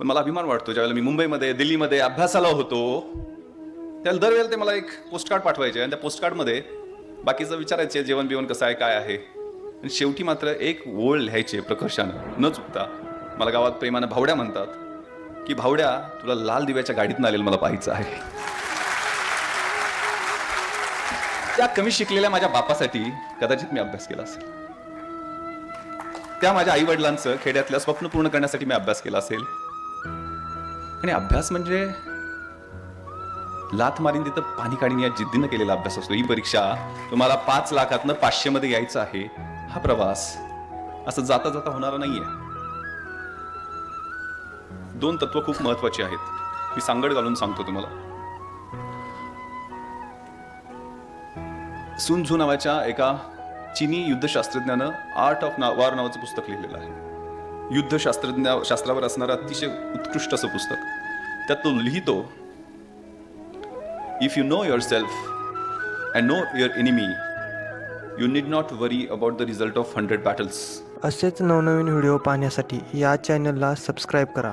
पण मला अभिमान वाटतो ज्यावेळेला मी मुंबईमध्ये दिल्लीमध्ये अभ्यासाला होतो त्याला दरवेळेला ते मला एक पोस्टकार्ड पाठवायचे आणि त्या पोस्टकार्डमध्ये बाकीचं विचारायचे जेवण बिवण कसं आहे काय आहे. आणि शेवटी मात्र एक ओळ लिहायचे प्रकर्षानं. न चुकता मला गावात प्रेमानं भावड्या म्हणतात की भावड्या तुला लाल दिव्याच्या गाडीतून आलेलं मला पाहायचं आहे. त्या कमी शिकलेल्या माझ्या बापासाठी कदाचित मी अभ्यास केला असेल. त्या माझ्या आईवडिलांचं खेड्यातल्या स्वप्न पूर्ण करण्यासाठी मी अभ्यास केला असेल. आणि अभ्यास म्हणजे लाथ मारीन तिथं पाणी काढीन या जिद्दीनं केलेला अभ्यास असतो. ही परीक्षा तुम्हाला पाच लाखातनं पाचशेमध्ये यायचं आहे. हा प्रवास असं जाता जाता होणारा नाहीये. दोन तत्व खूप महत्वाची आहेत. मी सांगड घालून सांगतो तुम्हाला. सुन झू नावाच्या एका चिनी युद्धशास्त्रज्ञानं आर्ट ऑफ ना वार नावाचं पुस्तक लिहिलेलं आहे. युद्धशास्त्रज्ञ शास्त्रावर असणारं अतिशय उत्कृष्ट असं पुस्तक. त्यात तो लिहितो if you know yourself and know your enemy you need not worry about the result of hundred battles असेच नवनवीन व्हिडिओ पाहण्यासाठी या चॅनलला सबस्क्राईब करा.